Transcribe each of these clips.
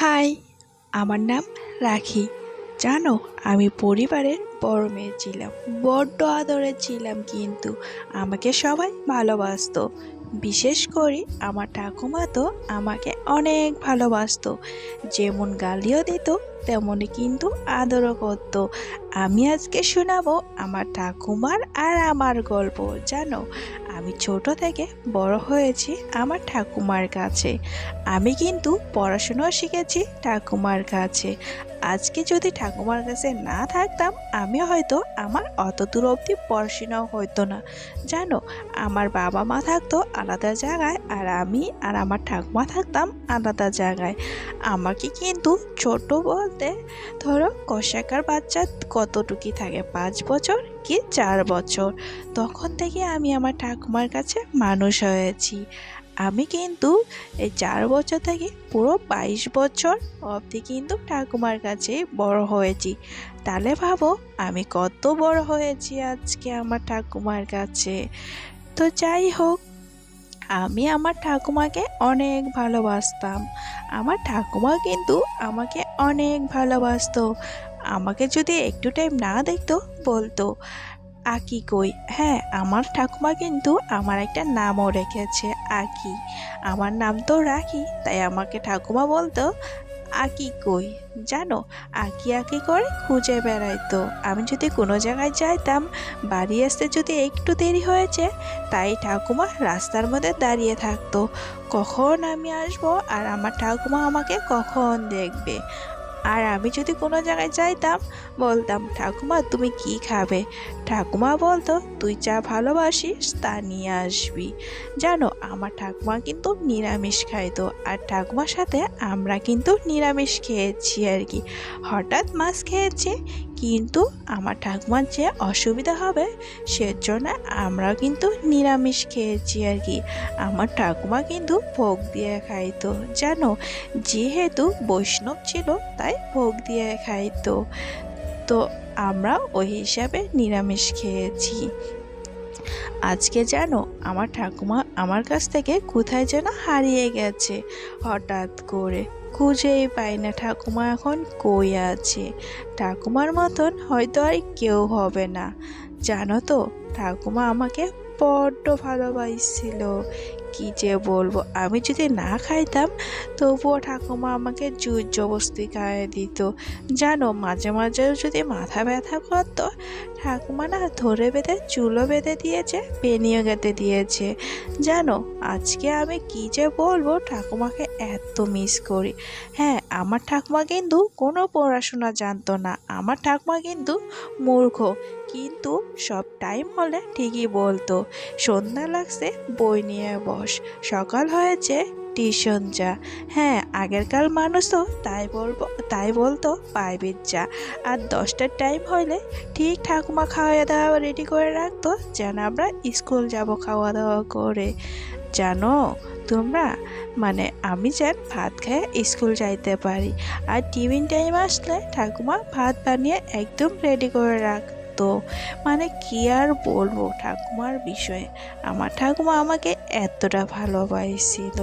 High, আমার নাম রাখি। জানো, আমি পরিবারের বড় মেয়ে ছিলাম, বড্ড আদরের ছিলাম কিন্তু আমাকে সবাই ভালোবাসতো। বিশেষ করে আমার ঠাকুমা তো আমাকে অনেক ভালোবাসতো। যেমন গালিও দিত তেমনই কিন্তু আদরও করতো। আমি আজকে শোনাবো আমার ঠাকুমার আর আমার গল্প, জানো? আমি ছোট থেকে বড় হয়েছি আমার ঠাকুমার কাছে। আমি কিন্তু পড়াশোনাও শিখেছি ঠাকুমার কাছে। আজকে যদি ঠাকুমার কাছে না থাকতাম আমি হয়তো আমার অত দূর অবধি পড়াশোনাও হতো না। জানো, আমার বাবা মা থাকতো আলাদা জায়গায় আর আমি আর আমার ঠাকুমা থাকতাম আলাদা জায়গায়। আমাকে কিন্তু ছোট বলতে ধরো কষাকার বাচ্চা কতটুকি থাকে, পাঁচ বছর কি চার বছর? তখন থেকে আমি আমার ঠাকুমার কাছে মানুষ হয়েছি। আমি কিন্তু এই চার বছর থেকে পুরো বাইশ বছর অবধি কিন্তু ঠাকুমার কাছে বড় হয়েছি। তাহলে ভাবো, আমি কত বড় হয়েছি আজকে আমার ঠাকুমার কাছে। তো যাই হোক, আমি আমার ঠাকুমাকে অনেক ভালোবাসতাম। আমার ঠাকুমা কিন্তু আমাকে অনেক ভালোবাসতো। আমাকে যদি একটু টাইম না দেখতো, বলতো। আকি কই? হ্যাঁ আমার ঠাকুমা কিন্তু আমার একটা নামও রেখেছে, আকি। আমার নাম তো রাখি, তাই আমাকে ঠাকুমা বলতো, আকি কই? জানো, আকি আকি করে খুঁজে বেড়াইতো। আমি যদি কোনো জায়গায় যাইতাম, বাড়ি আসতে যদি একটু দেরি হয়েছে, তাই ঠাকুমা রাস্তার মধ্যে দাঁড়িয়ে থাকতো। কখন আমি আসব আর আমার ঠাকুমা আমাকে কখন দেখবে? আর আমি যদি কোনো জায়গায় যাইতাম, বলতাম, ঠাকুমা, তুমি কি খাবে? ঠাকুমা বলতো, তুই যা ভালোবাসিস তা নিয়ে আসবি। জানো আমার ঠাকুমা কিন্তু নিরামিষ খাইতো। আর ঠাকুমার সাথে আমরা কিন্তু নিরামিষ খেয়েছি আর কি। হঠাৎ মাছ খেয়েছি, কিন্তু আমার ঠাকুমার যে অসুবিধা হবে, সেজন্য আমরাও কিন্তু নিরামিষ খেয়েছি আর কি। আমার ঠাকুমা কিন্তু ভোগ দিয়ে খাইতো। জানো, যেহেতু বৈষ্ণব ছিল, তাই ভোগ দিয়ে খাইতো। তো আমরা ওই হিসাবে নিরামিষ খেয়েছি। আজকে জানো আমার ঠাকুমা আমার কাছ থেকে কোথায় যেন হারিয়ে গেছে। হঠাৎ করে খুঁজেই পাই না ঠাকুমা এখন কই আছে। ঠাকুমার মতন হয়তো আর কেউ হবে না। জানো তো, ঠাকুমা আমাকে বড্ড ভালোবাসছিল। কি যে বলব, আমি যদি না খাইতাম, তবুও ঠাকুমা আমাকে জোর জবস্তি খাইয়ে দিত। জানো, মাঝে মাঝে যদি মাথা ব্যথা করতো, ঠাকুমা না ধরে বেঁধে চুলো বেঁধে দিয়েছে, পেনিও গেঁথে দিয়েছে। জানো, আজকে আমি কি যে বলব, ঠাকুমাকে এত মিস করি। হ্যাঁ আমার ঠাকুমা কিন্তু কোনো পড়াশোনা জানতো না। আমার ঠাকুমা কিন্তু মূর্খ। কিন্তু সব টাইম হলে ঠিকই বলতো। সন্ধ্যা লাগছে, বই নিয়ে বস। সকাল হয়েছে, টিউশন যা। হ্যাঁ আগেরকার মানুষ তো তাই বলব তাই বলতো প্রাইভেট যা। আর দশটার টাইম হলে ঠিক ঠাকুমা খাওয়া দাওয়া রেডি করে রাখতো, যেন আমরা স্কুল যাব খাওয়া দাওয়া করে। জানো, তোমরা মানে আমি যেন ভাত খেয়ে স্কুল যাইতে পারি। আর টিফিন টাইম আসলে ঠাকুমা ভাত বানিয়ে একদম রেডি করে রাখতো মানে কি আর বলব ঠাকুমার বিষয়ে? আমার ঠাকুমা আমাকে এতটা ভালোবাসছিল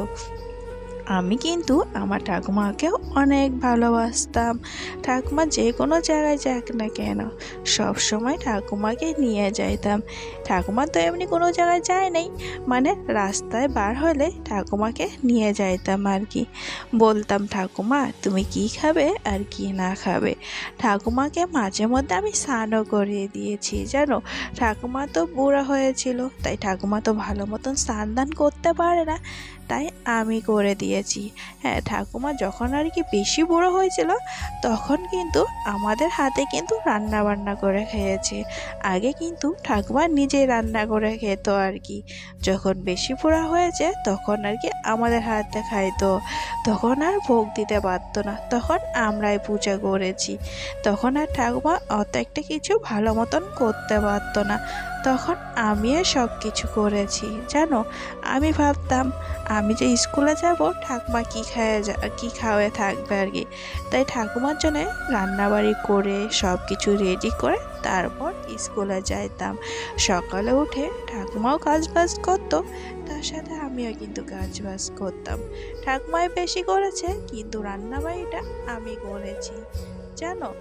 আমি কিন্তু আমার ঠাকুমাকেও অনেক ভালোবাসতাম। ঠাকুমা যে কোনো জায়গায় যাক না কেন, সব সময় ঠাকুমাকে নিয়ে যাইতাম। ঠাকুমা তো এমনি কোনো জায়গায় যায় নাই মানে রাস্তায় বার হলে ঠাকুমাকে নিয়ে যাইতাম আর কি। বলতাম, ঠাকুমা, তুমি কি খাবে আর কি না খাবে? ঠাকুমাকে মাঝে মধ্যে আমি স্নানও করিয়ে দিয়েছি, জানো? ঠাকুমা তো বুড়া হয়েছিল, তাই ঠাকুমা তো ভালো মতন স্নান দান করতে পারে না। তাই আমি করে দিয়েছি। হ্যাঁ ঠাকুমা যখন আর কি বেশি বুড়ো হয়েছিল, তখন কিন্তু আমাদের হাতে কিন্তু রান্না বান্না করে খেয়েছে। আগে কিন্তু ঠাকুমা নিজেই রান্না করে খেত আর কি। যখন বেশি বুড়া হয়েছে, তখন আর কি আমাদের হাতে খাইতো। তখন আর ভোগ দিতে পারতো না। তখন আমরাই পূজা করেছি। তখন আর ঠাকুমা অত একটা কিছু ভালো মতন করতে পারতো না। তখন আমিও সব কিছু করেছি। জানো, আমি ভাবতাম, আমি যে স্কুলে যাব, ঠাকুমা কী খায়, যা, কী খাওয়ায় থাকবে আর কি। তাই ঠাকুমার জন্য রান্নাবাড়ি করে সব কিছু রেডি করে তারপর স্কুলে যাইতাম। সকালে উঠে ঠাকুমাও কাজ বাজ করতো, তার সাথে আমিও কিন্তু কাজ বাজ করতাম। ঠাকুমাই বেশি করেছে, কিন্তু রান্নাবাড়িটা আমি করেছি। জানো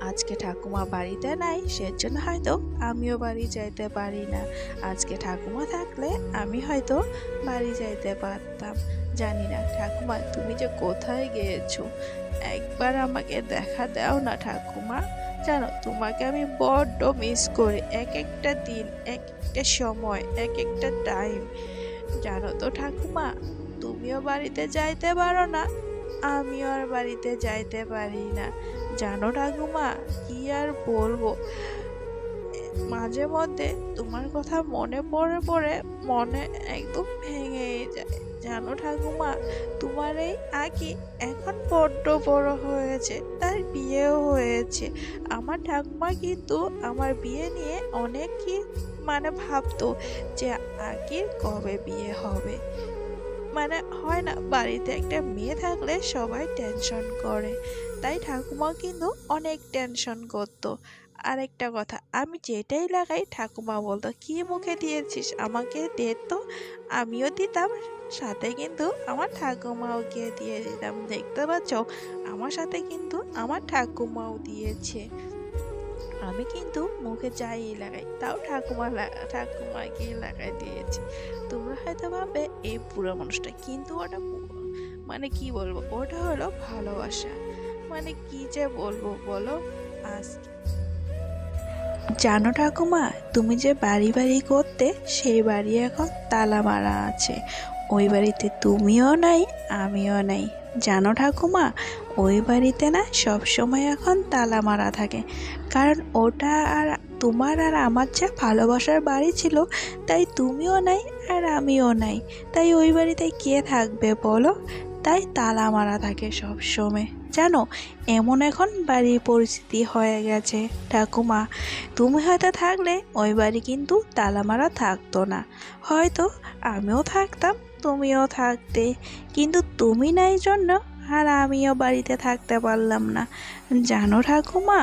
আজকে ঠাকুমা বাড়িতে নাই, সেজন্য হয়তো আমিও বাড়ি যাইতে পারি না। আজকে ঠাকুমা থাকলে আমি হয়তো বাড়ি যাইতে পারতাম। জানি না, ঠাকুমা, তুমি যে কোথায় গিয়েছো? একবার আমাকে দেখা দাও না ঠাকুমা। জানো, তোমাকে আমি বড্ড মিস করি। এক একটা দিন, এক একটা সময়, এক একটা টাইম জানো তো ঠাকুমা, তুমিও বাড়িতে যাইতে পারো না, আমিও আর বাড়িতে যাইতে পারি না। জানো ঠাকুমা, কি আর বলব? মাঝে মধ্যে তোমার কথা মনে পড়ে পড়ে মনে একদম ভেঙে যায়। জানো ঠাকুমা, তোমার এই আগে এখন বড্ড বড় হয়েছে, তার বিয়েও হয়েছে। আমার ঠাকুমা কিন্তু আমার বিয়ে নিয়ে অনেক কি মানে ভাবতো যে আগে কবে বিয়ে হবে। মানে হয় না, বাড়িতে একটা মেয়ে থাকলে সবাই টেনশন করে। তাই ঠাকুমা কিন্তু অনেক টেনশন করতো। আরেকটা কথা, আমি যেটাই লাগাই, ঠাকুমা বলতো, কি মুখে দিয়েছিস? আমাকে দে তো, আমিও দিতাম, সাথে কিন্তু আমার ঠাকুমাও গিয়ে দিয়ে দিতাম। দেখতে পাচ্ছ? আমার সাথে কিন্তু আমার ঠাকুমাও দিয়েছে। আমি কিন্তু মুখে যাই লাগাই, তাও ঠাকুমা লাগা ঠাকুমাকে লাগাই দিয়েছি। তোমরা হয়তো ভাববে, এই পুরো মানুষটা কিন্তু ওটা মানে কি বলব? ওটা হলো ভালোবাসা। মানে কি যে বলব বলো? আজ জানো ঠাকুমা, তুমি যে বাড়ি বাড়ি করতে, সেই বাড়ি এখন তালা মারা আছে। ওই বাড়িতে তুমিও নাই, আমিও নাই। জানো ঠাকুমা, ওই বাড়িতে না সব সময় এখন তালা মারা থাকে। কারণ ওটা আর তোমার আর আমার যা ভালোবাসার বাড়ি ছিল, তাই তুমিও নাই আর আমিও নাই। তাই ওই বাড়িতে কে থাকবে বলো? তাই তালা মারা থাকে সব সময় জানো, এমন এখন বাড়ির পরিস্থিতি হয়ে গেছে। ঠাকুমা, তুমি হয়তো থাকলে ওই বাড়ি কিন্তু তালা মারা থাকতো না। হয়তো আমিও থাকতাম, তুমিও থাকতে। কিন্তু তুমি নাই জন্য আর আমিও বাড়িতে থাকতে পারলাম না। জানো ঠাকুমা,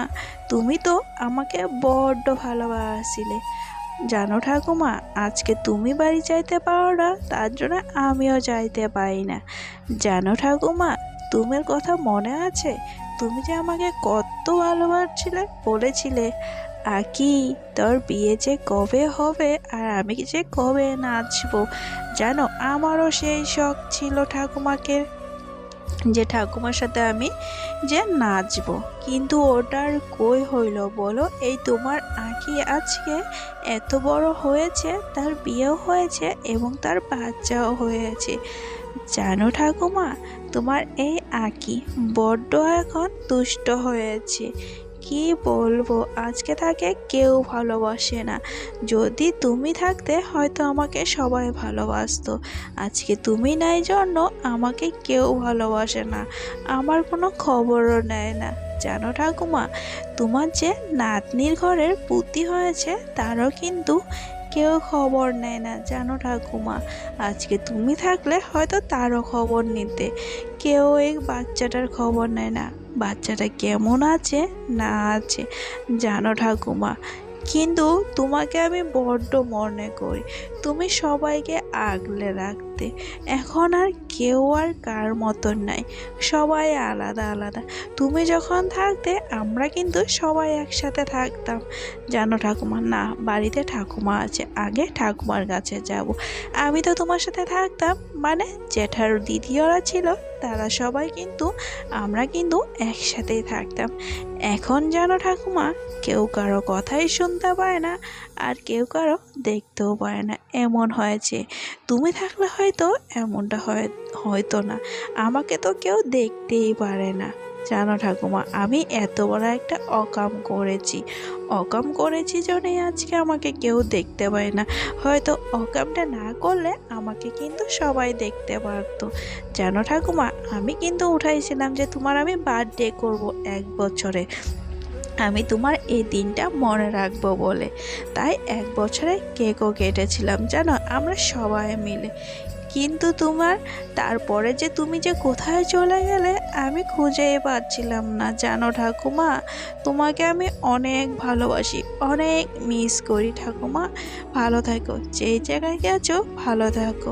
তুমি তো আমাকে বড্ড ভালোবাসিলে। জানো ঠাকুমা, আজকে তুমি বাড়ি যাইতে পারো না, তার জন্য আমিও যাইতে পারি না। জানো ঠাকুমা তোমার কথা মনে আছে? তুমি যে আমাকে কত ভালোবাসছিলে, বলেছিলে। আকি, তোর বিয়ে যে কবে হবে আর আমি যে কবে নাচবো? জানো, আমারও সেই শখ ছিল ঠাকুমাকে, যে ঠাকুমার সাথে আমি যে নাচবো। কিন্তু ওটার কই হইল বলো? এই তোমার আঁকি আজকে এত বড় হয়েছে, তার বিয়েও হয়েছে এবং তার বাচ্চাও হয়েছে। জানো ঠাকুমা, তোমার এই আঁকি বড্ড এখন দুষ্ট হয়েছে। কি বলব, আজকে তাকে কেউ ভালোবাসে না। যদি তুমি থাকতে, হয়তো আমাকে সবাই ভালোবাসতো। আজকে তুমি নাই জন্য আমাকে কেউ ভালোবাসে না। আমার কোনো খবরও নেয় না। জানো ঠাকুমা, তোমার যে নাতনির ঘরের পুতি হয়েছে, তারও কিন্তু কেউ খবর নেয় না। জানো ঠাকুমা, আজকে তুমি থাকলে হয়তো তারও খবর নিতে। কেউ এই বাচ্চাটার খবর নেয় না। বাচ্চাটা কেমন আছে? না আছে। জানো ঠাকুমা, কিন্তু তোমাকে আমি বড্ড মনে করি। তুমি সবাইকে আগলে রাখতে এখন আর কেউ আর কার মতন নাই। সবাই আলাদা আলাদা। তুমি যখন থাকতে, আমরা কিন্তু সবাই একসাথে থাকতাম। জানো ঠাকুমা, না, বাড়িতে ঠাকুমা আছে, আগে ঠাকুমার কাছে যাব। আমি তো তোমার সাথে থাকতাম মানে জেঠার দিদিওরা ছিল, তারা সবাই কিন্তু, আমরা কিন্তু একসাথেই থাকতাম। এখন জানো ঠাকুমা, কেউ কারও কথাই শুনতে পায় না, আর কেউ কারও দেখতেও পায় না। এমন হয়েছে। তুমি থাকলে হয়তো এমনটা হয়, হয়তো না। আমাকে তো কেউ দেখতেই পারে না। জানো ঠাকুমা, আমি এত বড় একটা অকাম করেছি। অকাম করেছি জন্যই আজকে আমাকে কেউ দেখতে পায় না। হয়তো অকামটা না করলে আমাকে কিন্তু সবাই দেখতে পারতো। জানো ঠাকুমা, আমি কিন্তু উঠাইছিলাম যে তোমার আমি বার্থডে করব এক বছরে। আমি তোমার এই দিনটা মনে রাখব বলে। তাই এক বছরে কেকও কেটেছিলাম, জানো? আমরা সবাই মিলে। কিন্তু তোমার, তারপরে যে তুমি যে কোথায় চলে গেলে আমি খুঁজেই পাচ্ছিলাম না। জানো ঠাকুমা, তোমাকে আমি অনেক ভালোবাসি, অনেক মিস করি ঠাকুমা। ভালো থাকো, যেই জায়গায় গেছো ভালো থাকো।